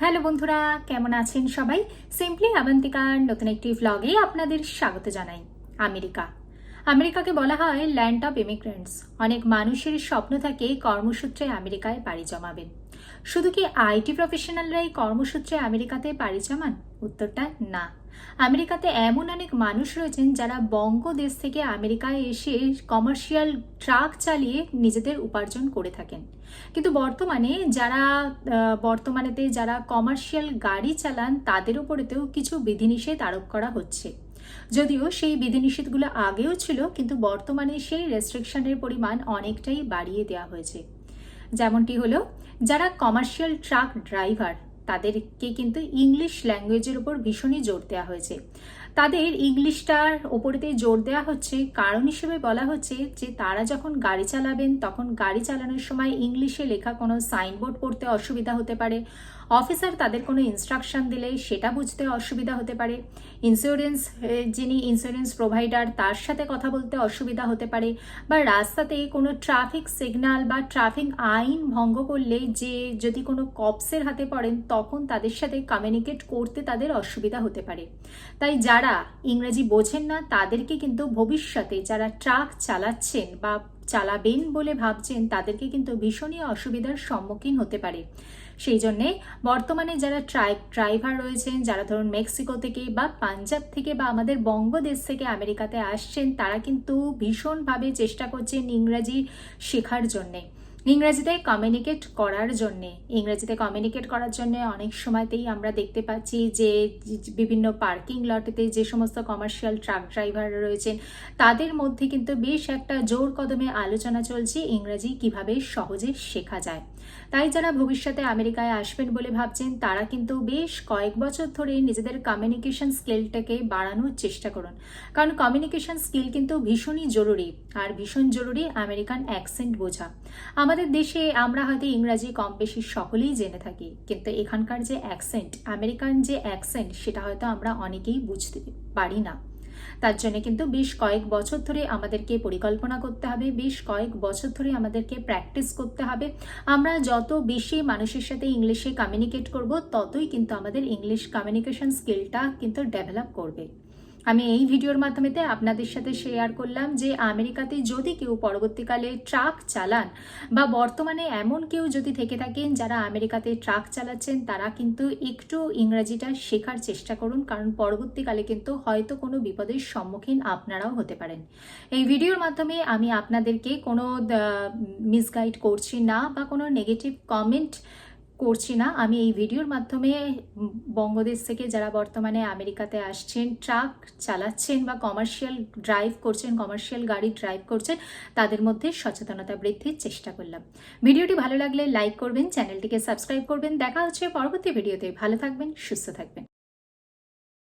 Hello বন্ধুরা কেমন আছেন সবাই? সিম্পলি আবন্তিকার নতুন একটি ভ্লগে আপনাদের স্বাগত জানাই। আমেরিকা আমেরিকাকে বলা হয় ল্যান্ড অফ ইমিগ্রেন্টস। অনেক মানুষের স্বপ্ন থাকে কর্মসূত্রে আমেরিকায় পাড়ি জমাবেন। শুধু কি আইটি প্রফেশনালরাই কর্মসূত্রে আমেরিকাতে পাড়ি জমান? উত্তরটা না। আমেরিকাতে এমন অনেক মানুষ রয়েছেন যারা বঙ্গদেশ থেকে আমেরিকায় এসে কমার্শিয়াল ট্রাক চালিয়ে নিজেদের উপার্জন করে থাকেন। কিন্তু বর্তমানে যারা বর্তমানেতে যারা কমার্শিয়াল গাড়ি চালান, তাদের উপরেতেও কিছু বিধিনিষেধ আরোপ করা হচ্ছে। যদিও সেই বিধিনিষেধগুলো আগেও ছিল, কিন্তু বর্তমানে সেই রেস্ট্রিকশনের পরিমাণ অনেকটাই বাড়িয়ে দেওয়া হয়েছে। যেমনটি হলো, যারা কমার্শিয়াল ট্রাক ড্রাইভার তাদেরকে কিন্তু ইংলিশ ল্যাঙ্গুয়েজের উপর ভীষণই জোর দেওয়া হয়েছে। তাদের ইংলিশটার ওপরেতে জোর দেওয়া হচ্ছে। কারণ হিসেবে বলা হচ্ছে যে, তারা যখন গাড়ি চালাবেন, তখন গাড়ি চালানোর সময় ইংলিশে লেখা কোনো সাইনবোর্ড পড়তে অসুবিধা হতে পারে। অফিসার তাদের কোনো ইনস্ট্রাকশন দিলে সেটা বুঝতে অসুবিধা হতে পারে। ইন্স্যুরেন্স যিনি ইন্স্যুরেন্স প্রোভাইডার তার সাথে কথা বলতে অসুবিধা হতে পারে বা রাস্তাতে কোনো ট্রাফিক সিগন্যাল বা ট্রাফিক আইন ভঙ্গ করলে যে, যদি কোনো কপসের হাতে পড়েন, তখন তাদের সাথে কমিউনিকেট করতে তাদের অসুবিধা হতে পারে। তাই যারা ইংরেজি বোঝেন না, তাদেরকে কিন্তু ভবিষ্যতে যারা ট্রাক চালাচ্ছেন বা চালাবেন বলে ভাবছেন, তাদেরকে কিন্তু ভীষণই অসুবিধার সম্মুখীন হতে পারে। সেই জন্যে বর্তমানে যারা ট্রাইব ড্রাইভার রয়েছেন, যারা ধরুন মেক্সিকো থেকে বা পাঞ্জাব থেকে বা আমাদের বঙ্গদেশ থেকে আমেরিকাতে আসছেন, তারা কিন্তু ভীষণভাবে চেষ্টা করছেন ইংরাজি শেখার জন্যে। ইংরেজিতে কমিউনিকেট করার জন্যে। ইংরেজিতে কমিউনিকেট করার জন্যে অনেক সময়তেই আমরা দেখতে পাচ্ছি যে, বিভিন্ন পার্কিং লটেতে যে সমস্ত কমার্শিয়াল ট্রাক ড্রাইভার রয়েছেন, তাদের মধ্যে কিন্তু বেশ একটা জোর কদমে আলোচনা চলছে ইংরেজি কীভাবে সহজে শেখা যায়। তাই যারা ভবিষ্যতে আমেরিকায় আসবেন বলে ভাবছেন, তারা কিন্তু বেশ কয়েক বছর ধরে নিজেদের কমিউনিকেশন স্কিলটাকে বাড়ানোর চেষ্টা করুন। কারণ কমিউনিকেশন স্কিল কিন্তু ভীষণই জরুরি, আর ভীষণ জরুরি আমেরিকান অ্যাকসেন্ট বোঝা। আমাদের দেশে আমরা হয়তো ইংরাজি কম বেশি সকলেই জেনে থাকি, কিন্তু এখানকার যে অ্যাকসেন্ট আমেরিকান যে অ্যাকসেন্ট সেটা হয়তো আমরা অনেকেই বুঝতে পারি না। তার জন্য কিন্তু বেশ কয়েক বছর ধরে আমাদেরকে পরিকল্পনা করতে হবে, বেশ কয়েক বছর ধরে আমাদেরকে প্র্যাকটিস করতে হবে। আমরা যত বেশি মানুষের সাথে ইংলিশে কমিউনিকেট করব, ততই কিন্তু আমাদের ইংলিশ কমিউনিকেশন স্কিলটা কিন্তু ডেভেলপ করবে। আমি এই ভিডিওর মাধ্যমেতে আপনাদের সাথে শেয়ার করলাম যে আমেরিকাতে যদি কেউ পরবর্তীকালে ট্রাক চালান বা বর্তমানে এমন কেউ যদি থেকে থাকেন যারা আমেরিকাতে ট্রাক চালাচ্ছেন, তারা কিন্তু একটু ইংরাজিটা শেখার চেষ্টা করুন, কারণ পরবর্তীকালে কিন্তু হয়তো কোনো বিপদের সম্মুখীন আপনারাও হতে পারেন। এই ভিডিওর মাধ্যমে আমি আপনাদেরকে কোনো মিসগাইড করছি না বা কোনো নেগেটিভ কমেন্ট করছি না। আমি এই ভিডিওর মাধ্যমে বঙ্গদেশ থেকে যারা বর্তমানে আমেরিকাতে আসছেন, ট্রাক চালাচ্ছেন বা কমার্শিয়াল ড্রাইভ করছেন কমার্শিয়াল গাড়ি ড্রাইভ করছেন, তাদের মধ্যে সচেতনতা বৃদ্ধির চেষ্টা করলাম। ভিডিওটি ভালো লাগলে লাইক করবেন, চ্যানেলটিকে সাবস্ক্রাইব করবেন। দেখা হচ্ছে পরবর্তী ভিডিওতে। ভালো থাকবেন, সুস্থ থাকবেন।